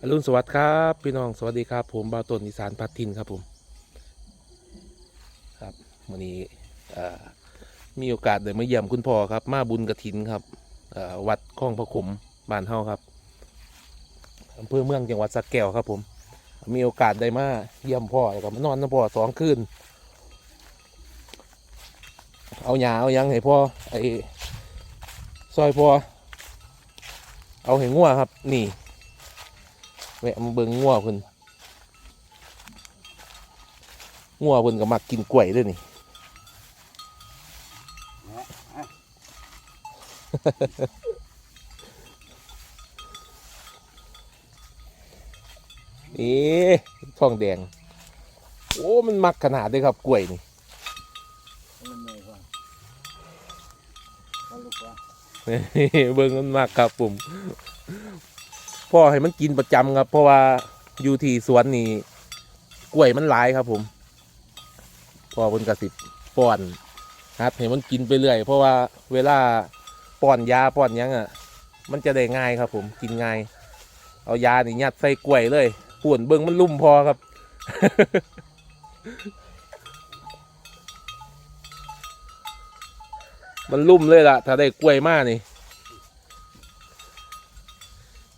อรุณสวัสดิ์ครับ พี่น้องสวัสดีครับ ผมบ่าวต้นอีสานพัดทินครับผม ครับวันนี้มีโอกาสได้มาเยี่ยมคุณพ่อครับ มาบุญกระถินครับวัดคลองพระขมบ้านเฮาครับอำเภอเมืองจังหวัดสระแก้วครับ ผม มีโอกาสได้มาเยี่ยมพ่อแล้วก็มานอนน้ำพ่อสองคืนเอาหยาเอายังให้พ่อไอ้ซอยพ่อเอาให้งัวครับ นี่ วะมาเบิ่งงัวเพิ่นงัวเพิ่นก็มักกินกล้วยด้วยนี่เอ๊ะทองแดง โอ้ มันมักขนาดเลยครับกล้วยนี่มันเหนื่อยกว่าเอาลูกว่าเบิ่งมันมากครับผม พ่อให้มันกินประจำครับ เพราะว่าอยู่ที่สวนนี่กล้วยมันหลายครับผมพ่อเพิ่นกระสิบป้อนฮัดให้มันกินไปเรื่อยเพราะว่าเวลาป้อนยาป้อนยังอะ มันจะได้ง่ายครับ ผมกินง่าย เอายานี่ยัดใส่กล้วยเลยป่วนเบิ่งมันลุ่มพอครับมันลุ่มเลยล่ะ ถ้าได้กล้วยมากนี่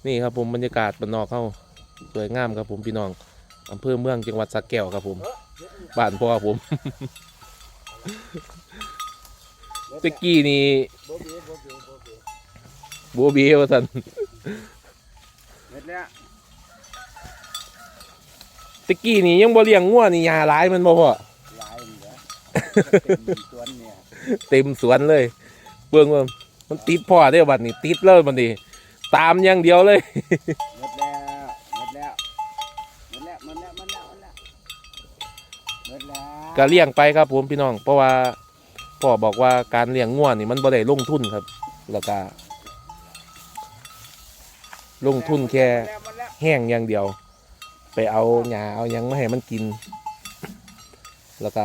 นี่ครับผมบรรยากาศบานนอกเข้าสวยงามครับผมพี่น้องอำเภอเมืองจังหวัดสระแก้วครับผมบ้านพ่อผมตะกี้นี่โบเบ้โบเบ้โบเบ้บัวเบียวสันเม็ดแล้วตะกี้นี่ยังบ่เลี้ยงงัวนี่ยาหลายมันบ่พ่อหลายเหลือเต็มสวนเนี่ยเต็มสวนเลย เบิ่งว่ามันติดพ่อได้อบัดนี้ติดเลยมันดี ตามอย่างเดียวเลยเม็ดแล้วเม็ดแล้วเม็ดแล้วเม็ดแล้วเม็ดแล้วเม็ดแล้วเม็ดแล้วก็เลี้ยงไปครับผมพี่น้อง เพราะว่าพ่อบอกว่าการเลี้ยงง่วนี่มันบ่ได้ลงทุนครับ แล้วก็ลงทุนแค่เม็ดแล้วเม็ดแล้วแห้งอย่างเดียว ไปเอาหญ้าเอาหยังมาให้มันกิน แล้วก็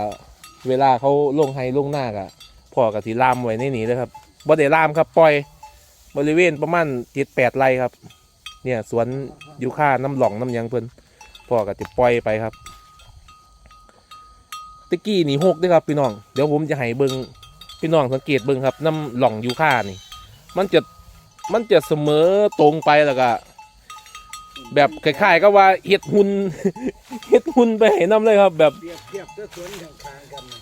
เวลาเขาลงไฮลงหน้ากะพ่อกับสีลามไว้ในนี้เลยครับบ่ได้ลามครับปล่อย บริเวณประมาณเจ็ดแปดไร่ครับ เนี่ยสวนยูค่าน้ำหลองน้ำยังเพิ่นพ่อก็จะปล่อยไปครับตะกี้นี่หกด้วยครับพี่น้องเดี๋ยวผมจะให้เบิงพี่น้องสังเกตเบิงครับน้ำหลองยูค่านี่ มันจะมันจะเสมอตรงไปแล้วก็แบบคล้ายๆก็ว่าเห็ดหุนเห็ดหุนไปให้น้ำเลยครับ แบบ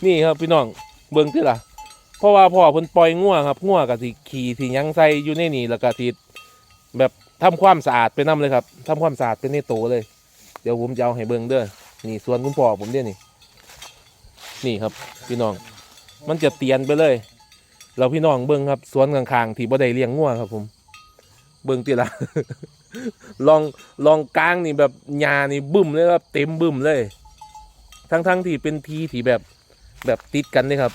นี่ครับพี่น้องเบิ่งที่ล่ะ เพราะว่าพ่อเพิ่นปล่อยงัวครับงัวกับสิขี่สิยังใส่อยู่ในนี่แล้วก็สิแบบทำความสะอาดไปนํเลยครับทำความสะอาดเป็นในโตเลย เดี๋ยวผมจะเอาให้เบิ่งเด้อนี่สวนคุณพ่อผมเด้นี่ นี่ครับพี่น้อง มันจะเตียนไปเลย เราพี่น้องเบิ่งครับสวนข้างๆที่บ่ได้เลี้ยงงัวครับ ผม เบิ่งติละลองลองกลางนี่แบบหญ้านี่บึ้มเลยครับ เต็มบึ้มเลย ทั้งๆที่เป็นทีที่แบบแบบติดกันเลยครับ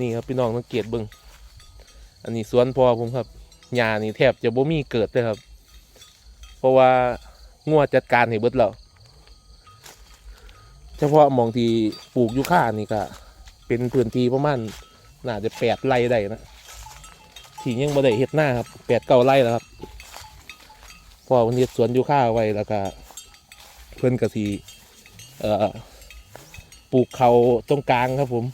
นี่ครับพี่น้องสังเกตเบิ้งอันนี้สวนพอผมครับหญ้านี่แทบจะบ่มีเกิดเลยครับ เพราะว่างัวจัดการให้เบิดแล้วเฉพาะมองที่ปลูกยูคานี่ก็เป็นพื้นที่ประมาณน่าจะแปดไร่ได้นะที่ยังบ่ได้เฮ็ดหน้าครับแปดเก้าไร่แล้วครับพอวันนี้สวนยูคาไว้แล้วก็เพื่อนกะสีเอ่อปลูกเขาตรงกลางครับผม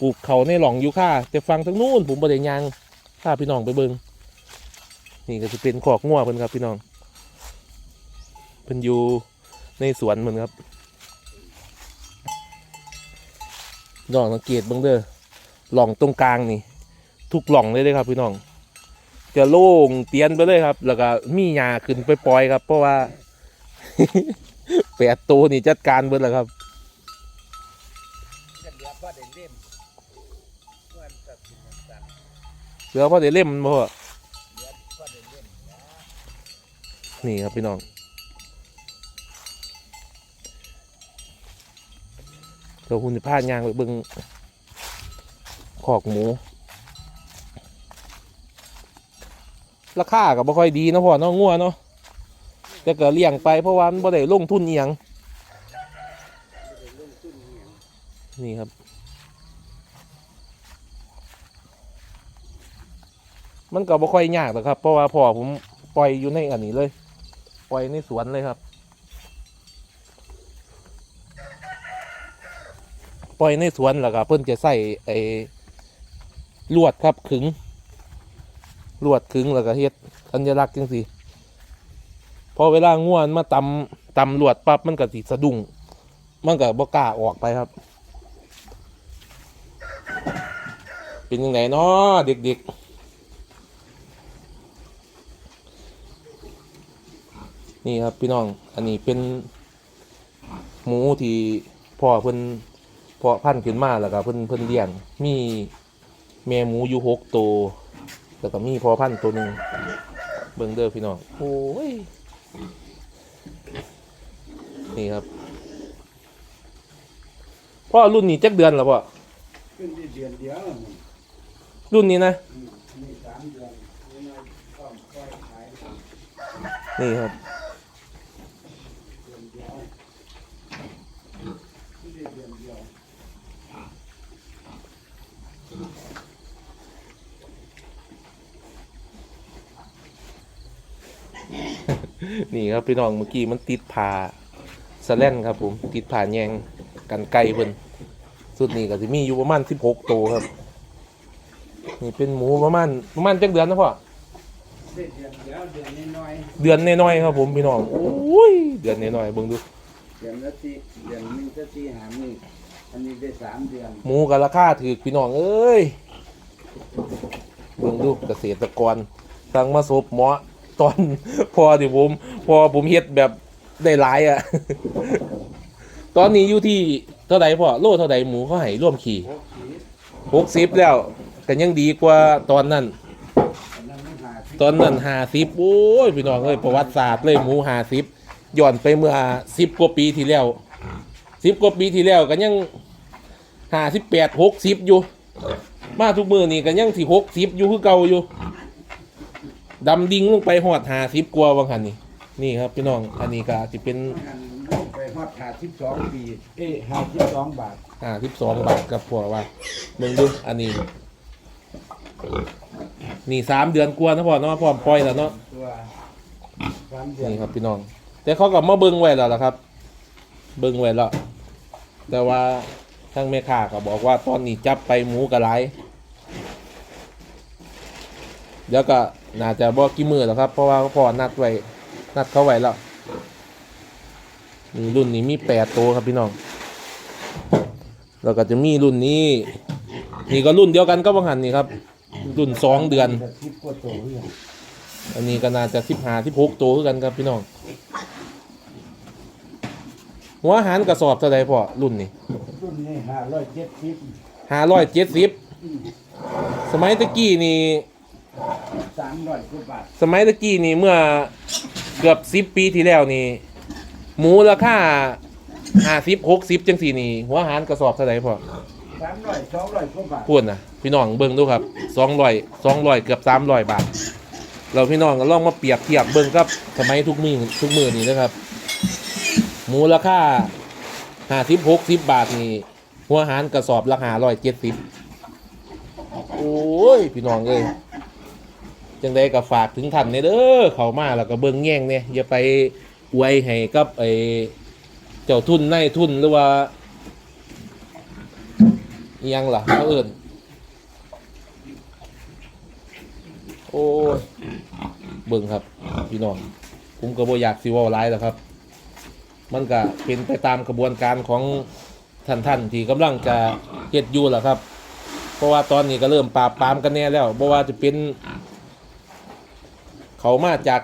ปลูกเขาในหล่องยูค่าแต่ฟังทั้งนู้นผมบริยางพาพี่น้องไปเบิงนี่ก็จะเป็นขอกงัวเพิ่นครับพี่น้องเพิ่นอยู่ในสวนเหมือนครับพี่น้องสังเกตเบิ่งเด้อหล่องตรงกลางนี่ ทุกหล่องเลยเลยครับ พี่น้อง จะโล่งเตียนไปเลยครับ แล้วก็มีหญ้าขึ้นไปปล่อยครับ เพราะว่าแปดตัวนี่จัดการเบิดแล้วครับ เหลือพ่อเล่มเพื่อนตัดสินกันเหลือพอได้เล่มมันบ่พ่อเหลือพ่อได้เล่มนะนี่ครับพี่น้อง เดี๋ยวคุณจะพาดยางไปเบิ่งขอกหมู ราคาก็บ่ค่อยดีเนาะพ่อเนาะงัวเนาะแต่ก็เลี้ยงไปเพราะว่ามันบ่ได้ลงทุนอีหยังไม่ได้ลงทุนอหย่างนี่ครับ มันก็บ่ค่อยยากหรอกครับ เพราะว่าพ่อผมปล่อยอยู่ในอันนี้เลย ปล่อยในสวนเลยครับ ปล่อยในสวนแล้วก็เพิ่นจะใส่ไอ้ลวดครับขึงลวดขึงแล้วก็เฮ็ดสัญลักษณ์จังซี่พอเวลาง่วนมาตำตำลวดปั๊บมันก็สิสะดุ้งมันก็บ่กล้าออกไปครับ เป็นยังไงเนาะเด็กๆ นี่ครับพี่น้อง อันนี้เป็น หมูที่พ่อเพิ่นเพาะพันธุ์ขึ้นมาแล้วก็เพิ่นเพิ่นเลี้ยง มีแม่หมูอยู่หกตัวแล้วก็มีพ่อพันธุ์ตัวหนึ่งเบิ่งเด้อพี่น้องโอ้ยนี่ครับพ่อรุ่นนี้จักเดือนแล้วพ่อขึ้นเดือนเดียวรุ่นนี้นะนี่ครับ เดือนเดียวขึ้นที่เดือนเดียว นี่ครับพี่น้องเมื่อกี้มันติดผ่าสแลนครับ ผมติดผ่าแยงกันไก่เพิ่นสุดนี้ก็จะมีอยู่ประมาณสิบหกตัวครับ นี่เป็นหมูประมาณประมาณจักเดือนนะพ่อได้เดือนเดียวเดือนน้อยเดือนน้อยๆครับผมพี่น้องโอ้ยเดือนน้อยๆเบิ่งดูๆเดือนละสี่เดือนหนึงจะสี่หามืออันนี้ได้สามเดือนหมูกับราคาถือพี่น้องเอ้ยเบิ่งดูเกษตรกรสั่งมาสบเหมาะ ตอนพอที่ผม พอผมเฮ็ดแบบได้หลายอะ ตอนนี้อยู่ที่เท่าไหร่พ่อโลเท่าไหร่หมูเขาให้ร่วมขี่หกสิบแล้วก็ยังดีกว่าตอนนั้น ตอนนั้นห้าสิบโอ้ยพี่น้องเอ้ยประวัติศาสตร์เลยหมูห้าสิบย้อนไปเมื่อสิบกว่าปีที่แล้วสิบกว่าปีที่แล้วก็ยังห้าสิบแปดหกสิบอยู่ มาทุกมือนี่ก็ยังสี่หกสิบอยู่คือเก่าอยู่ ดำดิ่งลงไปหอดห้าสิบกว่าบางคันนี่นี่ครับพี่น้องอันนี้ก็จะเป็นอันลงไปฮอดหาสิบสองปี เอ้หาสิบสองบาทห้าสิบสองบาทกับพวกว่ามึงดูอันนี้ นี่สามเดือนกว่านะพ่อเนาะพร้อมปล่อยแล้วเนาะตัวสามเดือนนี่ครับพี่น้อง แต่เขาก็มาเบิ้งไว้แล้วล่ะครับ เบิ้งไว้แล้วแต่ว่าทางแม่ค้าก็บอกว่าตอนนี้จับไปหมูกระไร เดี๋ยวก็น่าจะบอกกี่มือแล้วครับ เพราะว่าพ่อนัดไว้นัดเขาไว้แล้วนี่รุ่นนี้มีแปดตัวครับพี่น้อง แล้วก็จะมีรุ่นนี้ นี่ก็รุ่นเดียวกันก็บังหันนี่ครับ รุ่นสองเดือนสิบกว่าตัวเรื่องอันนี้ก็น่าจะสิบห้าสิบหกตัวคือกันครับพี่น้อง หัวอาหารกระสอบเท่าไรพ่อรุ่นนี้รุ่นนี้ห้าร้อยเจ็ดสิบห้าร้อยเจ็ดสิบสมัยตะกี้นี่สามร้อยกว่าบาทสมัยตะกี้นี่เมื่อเกือบสิบปีที่แล้วนี่ หมูราคาห้าสิบหกสิบจังสี่นี่ หัวอาหารกระสอบเท่าไรพ่อสามร้อยสองร้อยกว่าบาทพูดนะพี่น้องเบิ่งดูครับสองร้อยสองร้อยเกือบสามร้อยบาท เราพี่น้องก็ลองมาเปรียบเทียบเบิ่งครับสมัยทุกมือทุกมือนี่นะครับ หมูราคาห้าสิบหกสิบบาทนี่ หัวอาหารกระสอบราคาร้อยเจ็ดสิบโอ้ย พี่น้องเอ้ย จังใดก็ฝากถึงท่านเนี่ยเด้อเขามาแล้วก็เบิ่งแย่งเนี่ยอย่าไปอวยให้กับไอ้เจ้าทุนนายทุนหรือว่ายังล่ะเขาเอิ่นโอ้ยเบิ่งครับ พี่น้องผมก็บ่อยากสิว่าร้ายแล้วครับ มันก็เป็นไปตามกระบวนการของท่านท่านที่กำลังจะเฮ็ดอยู่แหละครับ เพราะว่าตอนนี้ก็เริ่มปราบปรามกันแน่แล้วบ่ว่าจะเป็น เขามาจาก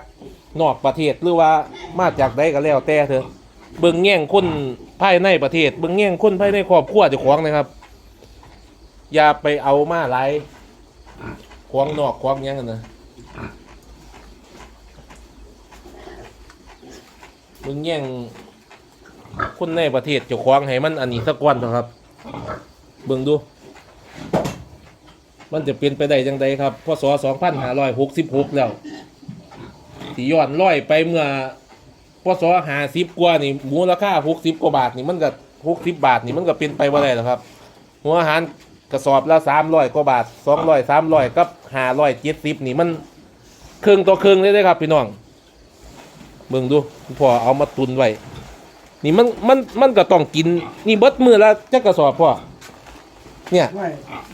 นอกประเทศหรือว่ามาจากใดก็แล้วแต่เถอะเบิ่งแง่งคนภายในประเทศ เบิ่งแง่งคนภายในครอบครัวเจ้าของนะครับ อย่าไปเอามาหลายควงนอกควงหยังกันนะเบิ่งแง่งคนในประเทศเจ้าของให้มันอันนี้สักวันเถอะครับ เบิ่งดู มันจะเป็นไปได้จังใดครับพศ2566แล้ว ที่ย้อนร้อยไปเมื่อพศ50กว่านี่มูลค่า60กว่าบาทนี่มันก็60บบาทนี่มันก็เป็นไปบ่ได้หรอครับหัวอาหารกระสอบละ300กว่าบาท200 300กับ570นี่มันครึ่งต่อครึ่งเลยเด้อครับพี่น้องเบิ่งดูพ่อเอามาตุนไว้นี่มันมันมันก็ต้องกินนี่เบิดมือและจักกระสอบพ่อเนี่ยไม่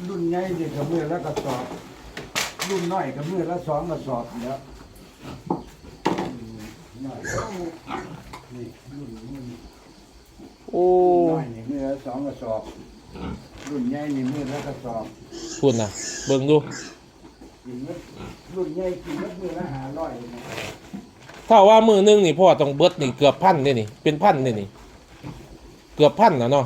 รุ่นใหญ่เด็กกับมือแล้วก็สอบ รุ่นน้อยกับมือและสองกระสอบเดี๋ยว น้อยนี่รุ่นรุ่นโอ้น้อยนี่มือละสองกระสอบ รุ่นใหญ่นี่มือละกระสอบพูดนะเบิ่งดูกินมื้อรุ่นใหญ่กินมื้อมือละห้าร้อยนะถ้าว่ามือหนึงนี่พ่อต้องเบิดนี่เกือบพันเลยนี่ เป็นพันเลยนี่ เกือบพันนะเนาะ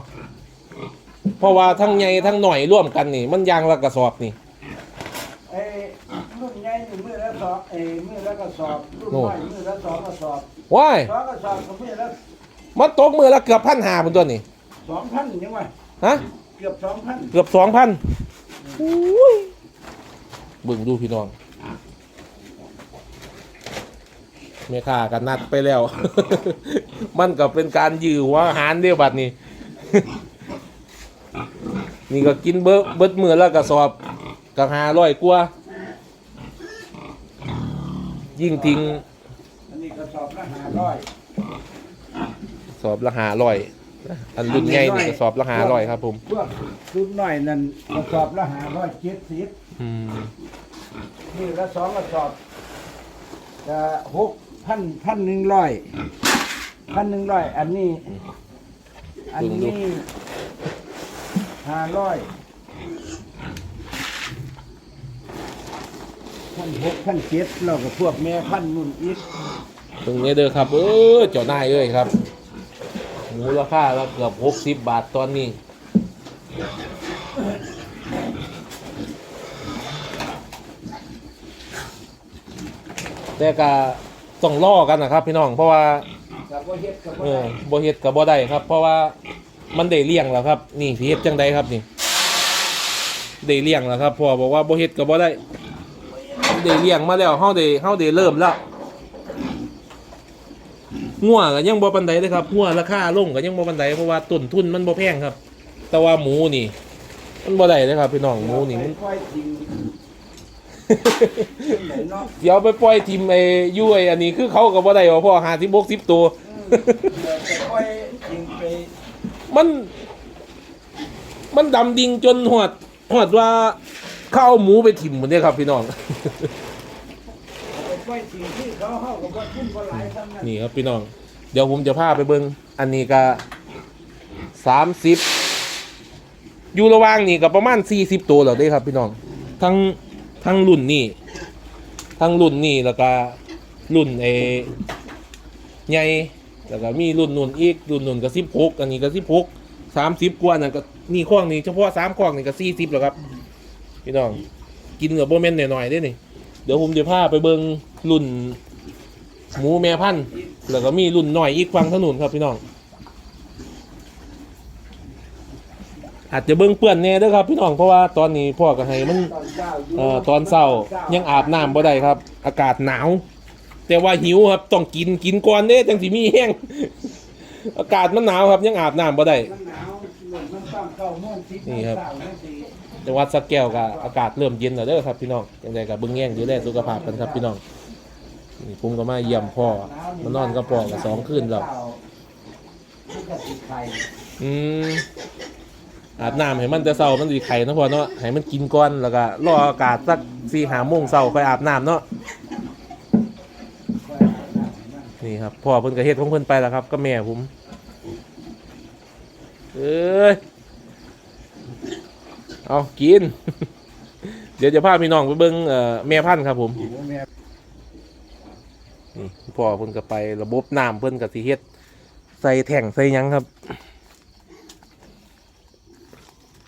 เพราะว่าทั้งใหญ่ทั้งหน่อยร่วมกันนี่ มันยางละกระสอบนี่ เอ้ยรุ่นใหญ่นี่มือละสอบ เอ้ยมือละกระสอบรุ่นน้อยมือละสองกระสอบว้ายสองกระสอบกับมือละมันตกมือละเกือบพันหาเป็นตัวนี่สองพันยังไงฮะเกือบสองพันเกือบสองพันเบิ่งดูพี่น้องแม่ค้ากันนัดไปแล้ว มันก็เป็นการยื้อหัวอาหารเดียวบัดนี้ นี่ก็กินเบิดเบิดมือแล้วก็สอบก็หาร้อยกว่า ยิ่งทิ้งอันนี้กระสอบละห้าร้อยสอบละหาร้อยอันรุ่นใหญ่นี่ก็สอบละหาร้อยครับ ผมพวกรุ่นน้อยนั่นกระสอบละห้าร้อยเจ็ดสิบอืมมือละสองกระสอบจะหกพันพันหนึ่งร้อยพันหนึ่งร้อยอันนี้ อันนี้ห้าร้อย พันหกพันเจ็ดเราก็พวกแม่พันนุ่นอีกตรงนี้เด้อครับ เออเจ้านายเอ้ยครับหมูราคาแล้วเกือบหกสิบบาทตอนนี้แต่ก็ต้องล่อกันนะครับ พี่น้องเพราะว่ากับว่าเฮ็ดกับเอว่าอบ่เฮ็ดกับบ่ได้ครับ เพราะว่ามันได้เลี้ยงแล้วครับ นี่สิเฮ็ดจังไดครับนี่ได้เลี้ยงแล้วครับพ่อบอกว่าบ่เฮ็ดกับบ่ได้ ได้เลี้ยงมาแล้วเฮาได้เฮาได้เริ่มแล้วงัวก็ยังบ่ปานใดเลยครับงัวราคาลงก็ยังบ่ปานใดเพราะว่าต้นทุนมันบ่แพงครับ แต่ว่าหมูนี่ มันบ่ได้เลยครับพี่น้องหมูนี่มันปล่อยทิ้งไหนเดี๋ยวไปปล่อยทีมไอ้ยุ้ยอันนี้คือเขาก็บ่ได้ว่าพ่อ50 60ตัวเดี๋ยวจะปล่อยทิ้งไปมัน มันดำดิ่งจนหอดหอดว่า เข้าเอาหมูไปถิ่มหมดเนี่ยครับพี่น้องเอาไปปล่อยทิ้งที่เขาเฮากับว่าขึ้นบ่หลายซ้ำนั่นนี่ครับพี่น้อง เดี๋ยวผมจะพาไปเบิงอันนี้ก็สามสิบอยู่ระหว่างนี่ก็ประมาณสี่สิบตัวแล้วเด้ครับพี่น้อง ทั้งทั้งรุ่นนี่ทั้งรุ่นนี่แล้วก็รุ่นเอใหญ่แล้วก็มีรุ่นนุ่นอีกรุ่นนุ่นก็สิบหกอันนี้ก็สิบหกสามสิบกว่านั่นก็นี่ข้องนี่เฉพาะสามข้องนี่ก็สี่สิบแล้วครับ พี่น้อง กินกับโบเมนหน่อยๆได้นี่ เดี๋ยวผมจะพาไปเบิงรุ่นหมูแม่พันธุ์แล้วก็มีรุ่นหน่อยอีกฟังถนนครับพี่น้อง อาจจะเบิ้งเปื้อนแน่เด้วยครับพี่น้องเพราะว่าตอนนี้พ่อกับให้มันตอนเช้ายู่เอ่อตอนเช้ายังอาบน้ำบ่ได้ครับ อากาศหนาว แต่ว่าหิวครับต้องกินกินก่อนเด้จังสิมีแห้ง อากาศมันหนาวครับยังอาบน้ำบ่ได้ มันหนาวเหมือนมันตั้งเก้าโมงสิบนี่ครับเช้านั่นสิ จังหวัดสักแก้วก็อากาศเริ่มเย็นแล้วเด้อครับพี่น้องยังไงก็เบิ่งแย่งดูแลสุขภาพกันครับพี่น้องนี่ผมก็มาเยี่ยมพ่อมานอนกับพ่อกับสองคืนแล้วอืมอาบน้ำให้มันจะเศร้ามันดีไข่นะพ่อเนาะให้มันกินก่อนแล้วก็รออากาศสักสี่หาโมงเศร้าค่อยอาบน้ำเนาะนี่ครับพ่อเพิ่นก็เฮ็ดของเพิ่นไปแล้วครับก็แม่ผมเอ้ย เอากิน เดี๋ยวจะพาพี่น้องไปเบิ่งเอ่อแม่พันธุ์ครับผมนี่พ่อเพิ่นก็ไประบบน้ำเพิ่นก็สิเฮ็ดใส่แท่งใส่ยังครับ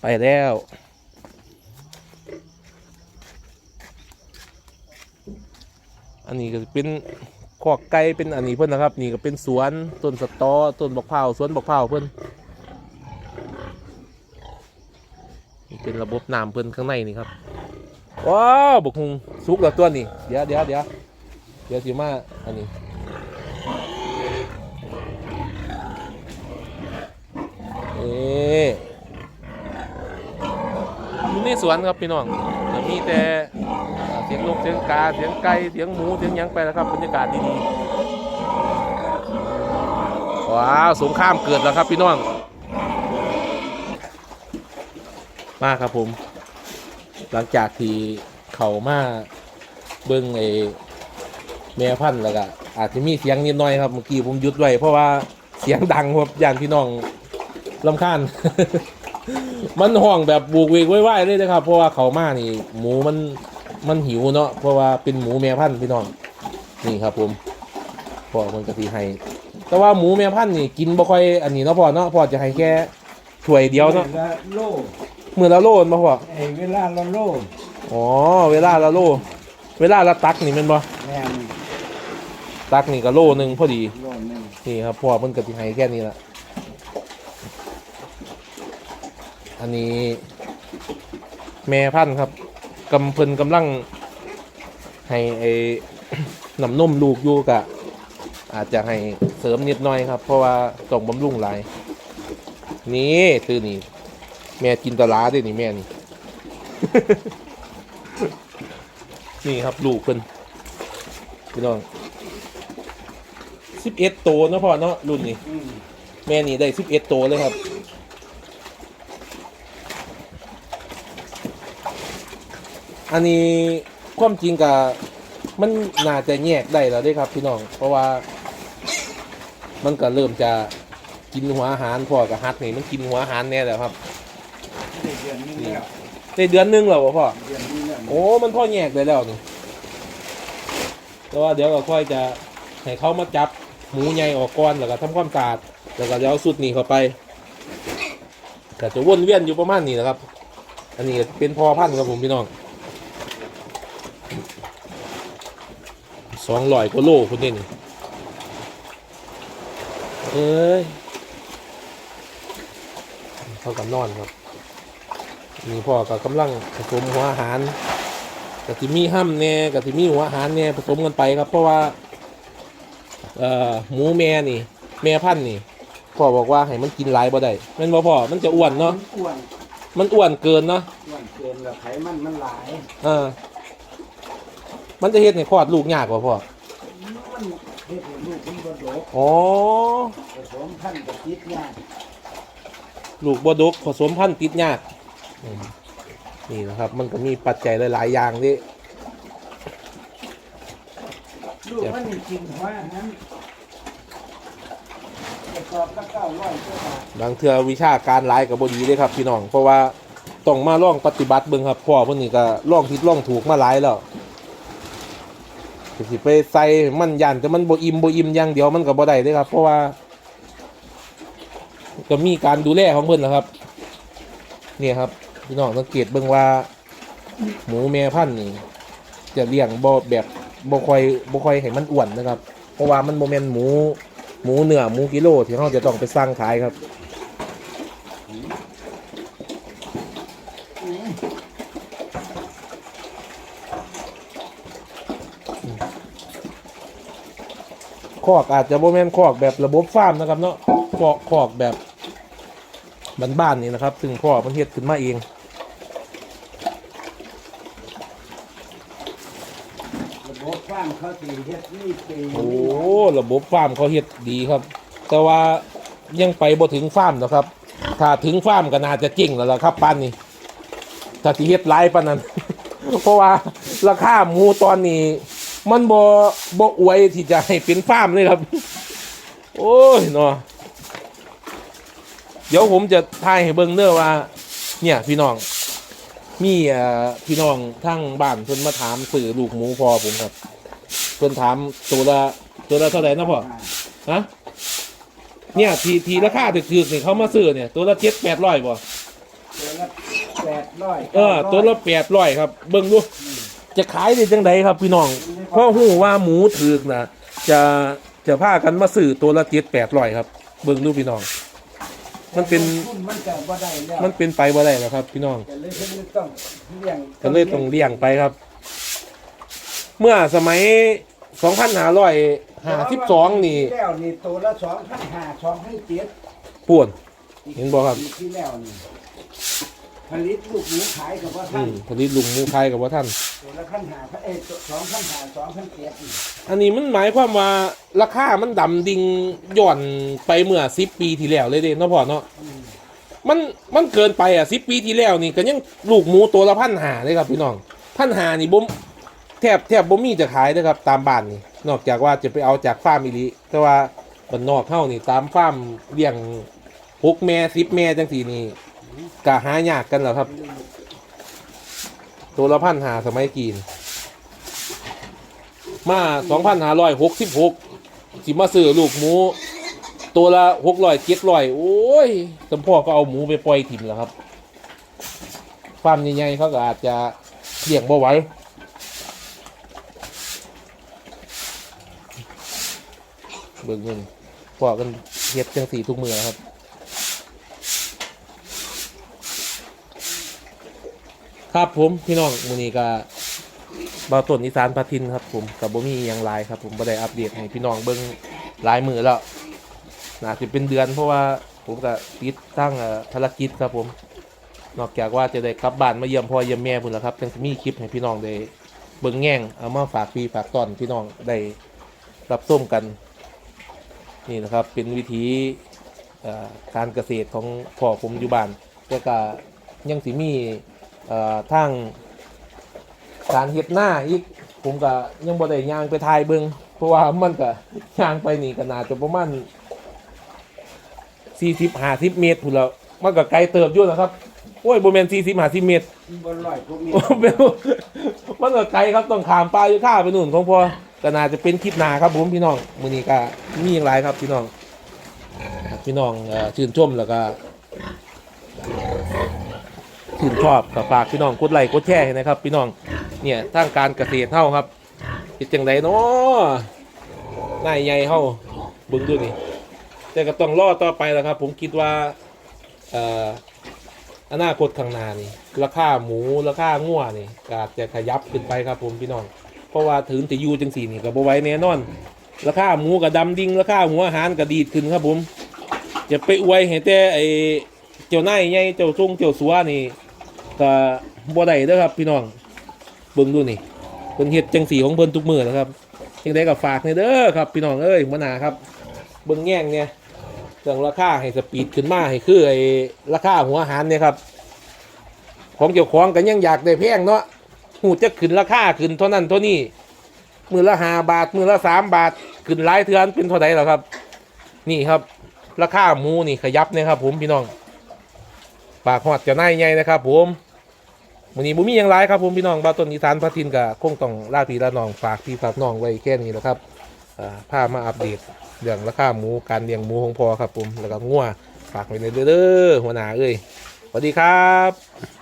ไปแล้วอันนี้ก็เป็นขอกไก่เป็นอันนี้เพิ่นนะครับ นี่ก็เป็นสวนต้นสตอต้นบักพร้าสวนบักพร้าเพิ่น นี่เป็นระบบน้ำเพิ่นข้างในนี่ครับว้าวบกฮุงสุกแล้วตัวนี้เดี๋ยวเดี๋ยวเดี๋ยวเดี๋ยวสิมาอันนี้เอ๊อยู่ในสวนครับพี่น้องมีแต่เสียงนกเสียงกาเสียงไก่เสียงหมูเสียงยังไปแล้วครับบรรยากาศดีๆว้าวสงครามเกิดแล้วครับพี่น้อง มากครับผม หลังจากที่เขามาเบิ้งไอ้แม่พันธุ์แล้วก็อาจจะมีเสียงนิดหน่อยครับเมื่อกี้ผมหยุดไว้เพราะว่าเสียงดังครับย่านพี่น้องลำคาญ มันห้องแบบบูกเวกไว้ๆเลยนะครับ เพราะว่าเขามานี่ หมูมันมันหิวเนาะเพราะว่าเป็นหมูแม่พันธุ์พี่น้องนี่ครับผมพ่อมันกะทิให้แต่ว่าหมูแม่พันธุ์นี่กินบ่ค่อยอันนี้เนาะพ่อเนาะพ่อจะให้แค่ถ้วยเดียวเนาะโล มือละโลนบ่พ่อไอ้เวลาเราโลอ๋อเวลาละโล เวลาละตักนี่แมันบ่แม่นตักนี่ก็โลหนึงพอดี โลหนึงนี่ครับพ่อเพิ่นกะทิให้แค่นี้ละอันนี้ แม่พันธุ์ครับกำเพิ่นกำลัง ให้ไอ้ น้ำนมลูกอยู่กะ อาจจะให้เสริมนิดหน่อยครับ เพราะว่าต้องบำรุงหลาย นี่คือนี่ แม่กินตะลาด้วยนี่แม่นี่ นี่ครับลูกเพิ่นพี่น้องสิบเอ็ดโตเนาะพ่อเนาะรุ่นนี้ แม่นี่ได้สิบเอ็ดตัวเลยครับอันนี้ความจริงกับมันน่าจะแยกได้แล้วด้วยครับพี่น้อง เพราะว่า มันก็เริ่มจะกินหัวอาหารพ่อกับฮักนี่มันกินหัวอาหารแน่แล้วครับ ได้เดือนนึงแล้ว ได้เดือนหนึงแล้วบ่พ่อ เดือนนี้แล้วโอ้ มันพ่อแยกได้แล้วนี่แต่ว่าเดี๋ยวก็ค่อยจะให้เขามาจับหมูใหญ่ออกก่อนแล้วก็ทำความสะอาดแล้วก็เดี๋ยวเอาสุดนี้เข้าไปก็จะวนเวียนอยู่ประมาณนี้นะครับ อันนี้เป็นพอพันธุ์ครับผมพี่น้องสองร้อยกว่าโลคุณเด่นเอ้ยเท่ากับนอนครับ นี่พ่อก็กำลังผสมหัวอาหารกับที่มีห้ำแน่กับที่มีหัวอาหารแน่ผสมกันไปครับ เพราะว่าเอ่อหมูแม่นี่ แม่พันธุ์นี่พ่อบอกว่าให้มันกินหลายบ่ได้แม่นบ่พ่อมันจะอ้วนเนาะอ้วนมันอ้วนเกินเนาะอ้วนเกินแล้วไขมันมันหลายเออมันจะเฮ็ดให้คลอดลูกยากกว่าพ่อมันเฮ็ดให้ลูกมันบ่โดกอ๋อผสมพันธุ์กับติดยากลูกบ่ดกผสมพันธุ์ติดยากอืม นี่นะครับ มันก็มีปัจจัยหลาย ๆ อย่างที่ลูกมันนี่กินหัวอาหารกระสอบละเก้าร้อยกว่าบาทบางเทื่อวิชาการหลายกับบดีเลยครับพี่น้อง เพราะว่าต้องมาล่องปฏิบัติเบิ่งครับพ่อเพิ่นนี่ก็ล่องผิดล่องถูกมาหลายแล้วสิไปใส่มันยันแต่มันบ่อิ่มบ่อิ่มอย่างเดียวมันก็บ่ได้เด้ครับ เพราะว่า ก็มีการดูแลของเพิ่นนะครับ เนี่ยครับ พี่น้องสังเกตเบิ่งว่า หมูแม่พันธุ์นี่จะเลี้ยงบ่แบบบ่ค่อยบ่ค่อยให้มันอ้วนนะครับ เพราะว่ามันบ่แม่นหมูหมูเนื้อหมูกิโลที่เราจะต้องไปสั่งขายครับคอกอาจจะโบแมนคอกแบบระบบฟาร์มนะครับเนาะคอกคอกแบบบ้านๆนี่นะครับ ซึ่งพ่อมันเฮ็ดขึ้นมาเอง ระบบฟาร์ม เขาสิเฮ็ดนี่ปีโอ้ระบบฟาร์มเขาเฮ็ดดีครับ แต่ว่ายังไปบ่ถึงฟาร์มนะครับ ถ้าถึงฟาร์มก็น่าจะจริงแล้วล่ะครับปานนี้ ถ้าที่เฮ็ดหลายปานนั้น เพราะว่าราคาหมูตอนนี้ มันบ่บ่อวยที่จะให้เป็นฟาร์มเลยครับ โอ้ยเนาะเดี๋ยวผมจะทายให้เบิ่งเด้อว่า เนี่ยพี่น้องมีอ่พี่น้องทั้งบ้านเพิ่นมาถามสื่อลูกหมูพอผมครับ พิ่นถามตัวละตัวละเท่าไหร่นะพ่อฮะเนี่ยทีทีราคาถึกๆนี่เขามาซื้อเนี่ยตัวละเจ็ดแปดร้อยบ่ตัวละแปดร้อยเออตัวละแปดร้อยครับ เบิ่งดูจะขายได้จังไดครับพี่น้องเพราะหูว่าหมูถึกนะจะจะพากันมาซื้อตัวละเจ็ดแปดร้อยครับ เบิ่งดูพี่น้อง มันเป็นทุมันจะบ่ได้แล้วมันเป็นไปบ่ได้แล้วครับ พี่น้องก็เลยเพิ่นต้องเลี้ยงก็เลยต้องเลี่ยงไปครับ เมื่อสมัย สองพันห้าร้อยห้าสิบสองนี่ปีที่แล้วนี่ตัวละสองพันห้าสองพันเจ็ดป่วน เห็นบ่ครับปีที่แล้วนี่พผลิตลูกหมูขายกับว่าอืท่านมผลิตลุงหมูไข่กับว่าท่าน ตัวละพันหาพระเอยสองพันหาสองพันเจ็ดนี่อันนี้มันหมายความว่าราคามันดำดิ่งย่อนไปเมื่อสิบปีที่แล้วเลยเด้เนาะพ่อเนาะอืมมันมันเกินไปอะสิบปีที่แล้วนี่ก็ยังลูกหมูตัวละพันหาเลยครับพี่น้องพันหานี่บ่ม แทบแทบบ่มีจะขายเลยครับตามบ้านนี่นอกจากว่าจะไปเอาจากฟาร์มอีหลิแต่ว่าบนนอกเข้านี่ตามฟาร์มเลี้ยงหกแม่สิบแม่จังสี่นี่ก็หายากกันแล้วครับ ตัวละพันหาสมัยกีน มาสองพันหาร้อยหกสิบหกสิมาซื้อลูกหมู ตัวละหกร้อยเจ็ดร้อยโอ้ยสมพ่อก็เอาหมูไปปล่อยถิ่มแล้วครับฟาร์มใหญ่ๆเขาก็อาจจะเลี้ยงบ่ไหว เบิ่งเงินพ่อกันเฮ็ดจังสีทุกมือครับครับผมพี่น้องมือนี้ก็บาต้นอีสานปาทินครับ ผมกับบ่มีอหยังหลายครับ ผมบ่ได้อัปเดตให้พี่น้องเบิ่งหลายมือแล้วน่าจะเป็นเดือนเพราะว่าผมก็ติดตั้งภารกิจครับผม นอกจากว่าจะได้กลับบ้านมาเยี่ยมพ่อเยี่ยมแม่พุ่นแล้วครับจังจะมีคลิปให้พี่น้องได้เบิ่งแง่งเอามาฝากพี่ฝากตอนพี่น้องได้รับส้มกัน นี่นะครับเป็นวิธีเอ่อการเกษตรของพ่อผมอยู่บ้านแต่ก็ยังสิมีเอ่อทางการเฮ็ดหน้าอีกผมก็ยังบ่ได้ย่างไปทายเบิ่งเพราะว่ามันก็ย่างไปนี่ก็น่าจะประมาณสี่สิบห้าสิบเมตรพุ่นแล้วมันก็ไกลเติบอยู่นะครับโอ้ยโบแมนสี่สิบห้าสิบเมตรบนลอยพวกนี้มันก็ไกลครับต้องขามปลาอยู่ข้าไปนู่นของพอ ก็น่าจะเป็นคลิปหนาครับผมพี่น้องมือนี้ก็มีอย่างไรครับพี่น้องพี่น้องชื่นชมแล้วก็ชื่นชอบกับฝากพี่น้องกดไลค์กดแชร์ให้นะครับ พี่น้องเนี่ยทางการเกษตรเท่าครับเป็นจังไดเนาะนายใหญ่เฮาบิ่งดูนี่แต่ก็ต้องรอต่อไปแล้วครับ ผมคิดว่าอ่ออนาคตข้างหน้านี่ราคาหมูราคางัวนี่ก็อาจะขยับขึ้นไปครับผมพี่น้อง เพราะว่าถึงจะอยู่จังสี่นี่ก็บ่ไหว้แน่นอน ราคาหมูก็ดำดิ่งราคาหัวอาหารก็ดีดขึ้นครับผมจะไปอวยให้แต่ไอ้เจ้านายใหญ่เจ้าทรงเจ้าสัวนี่ก็บ่ได้เด้อครับพี่น้องเบิ่งดูนี่เพิ่นเฮ็ดจังสีของเพิ่นทุกมื้อนะครับจังไดก็ฝากนี่เด้อครับ พี่น้องเอ้ยมื้อหน้าครับ เบิ่งแง่งเนี่ยเรื่องราคาให้สปีดขึ้นมาให้คือไอ้ราคาหัวอาหารเนี่ยครับ ของเกี่ยวของกันยังอยากได้แพงเนาะ หูจะขึ้นราคาขึ้นเท่านั้นเท่านี้มือละห้าบาท มือละสามบาท ขึ้นหลายเทือนเป็นเท่าไหร่แล้วครับ นี่ครับราคาหมูนี่ขยับเนี่ยครับ ผมพี่น้องปากหอดจะน่ายใหญ่นะครับ ผมวันนี้บุมีอย่างไรครับผมพี่น้องบาต้นอีสานพัทินกับคงต้องลาพีลาน้องฝากพี่ฝากน้องไว้แค่นี้แล้วครับอ่าพามาอัปเดตเรื่องราคาหมูการเลี้ยงหมูของพอครับผมแล้วก็งัวฝากไว้ในเด้อหัวหน้าเอ้ยสวัสดีครับ